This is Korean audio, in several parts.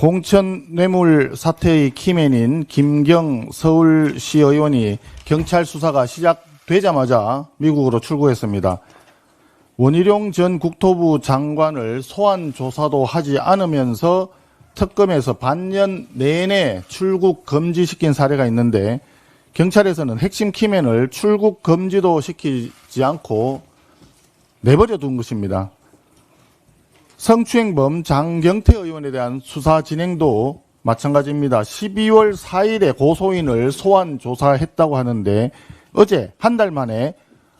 공천 뇌물 사태의 키맨인 김경 서울시 의원이 경찰 수사가 시작되자마자 미국으로 출국했습니다. 원희룡 전 국토부 장관을 소환 조사도 하지 않으면서 특검에서 반년 내내 출국 금지시킨 사례가 있는데 경찰에서는 핵심 키맨을 출국 금지도 시키지 않고 내버려 둔 것입니다. 성추행범 장경태 의원에 대한 수사 진행도 마찬가지입니다. 12월 4일에 고소인을 소환 조사했다고 하는데 어제 한 달 만에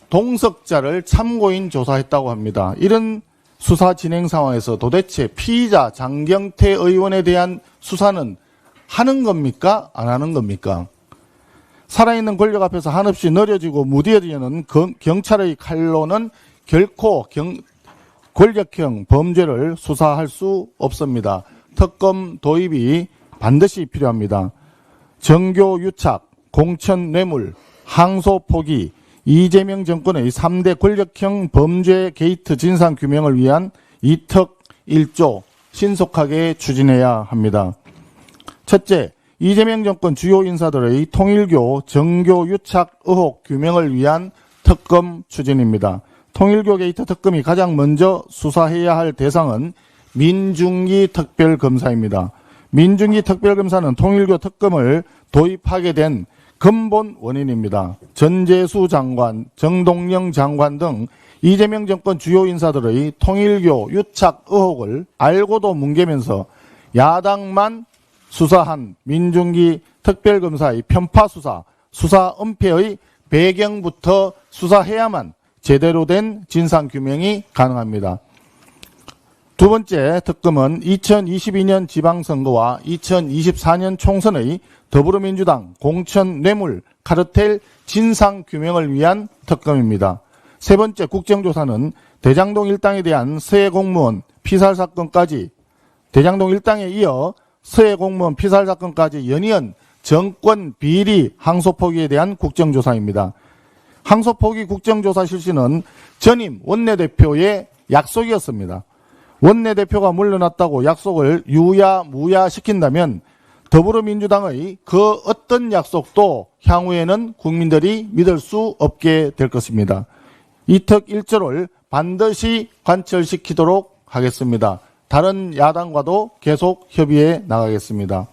동석자를 참고인 조사했다고 합니다. 이런 수사 진행 상황에서 도대체 피의자 장경태 의원에 대한 수사는 하는 겁니까? 안 하는 겁니까? 살아있는 권력 앞에서 한없이 느려지고 무뎌지는 금- 경찰의 칼로는 결코 경- 권력형 범죄를 수사할 수 없습니다. 특검 도입이 반드시 필요합니다. 정교 유착, 공천 뇌물, 항소 포기, 이재명 정권의 3대 권력형 범죄 게이트 진상 규명을 위한 이특 1조 신속하게 추진해야 합니다. 첫째, 이재명 정권 주요 인사들의 통일교 정교 유착 의혹 규명을 위한 특검 추진입니다. 통일교 게이트 특검이 가장 먼저 수사해야 할 대상은 민중기 특별검사입니다. 민중기 특별검사는 통일교 특검을 도입하게 된 근본 원인입니다. 전재수 장관, 정동영 장관 등 이재명 정권 주요 인사들의 통일교 유착 의혹을 알고도 뭉개면서 야당만 수사한 민중기 특별검사의 편파 수사, 수사 은폐의 배경부터 수사해야만 제대로 된 진상 규명이 가능합니다. 두 번째 특검은 2022년 지방선거와 2024년 총선의 더불어민주당 공천 뇌물 카르텔 진상 규명을 위한 특검입니다. 세 번째 국정조사는 대장동 일당에 대한 서해 공무원 피살 사건까지 대장동 일당에 이어 서해 공무원 피살 사건까지 연이은 정권 비리 항소 포기에 대한 국정조사입니다. 항소 포기 국정조사 실시는 전임 원내대표의 약속이었습니다. 원내대표가 물러났다고 약속을 유야무야 시킨다면 더불어민주당의 그 어떤 약속도 향후에는 국민들이 믿을 수 없게 될 것입니다. 이특 일조를 반드시 관철시키도록 하겠습니다. 다른 야당과도 계속 협의해 나가겠습니다.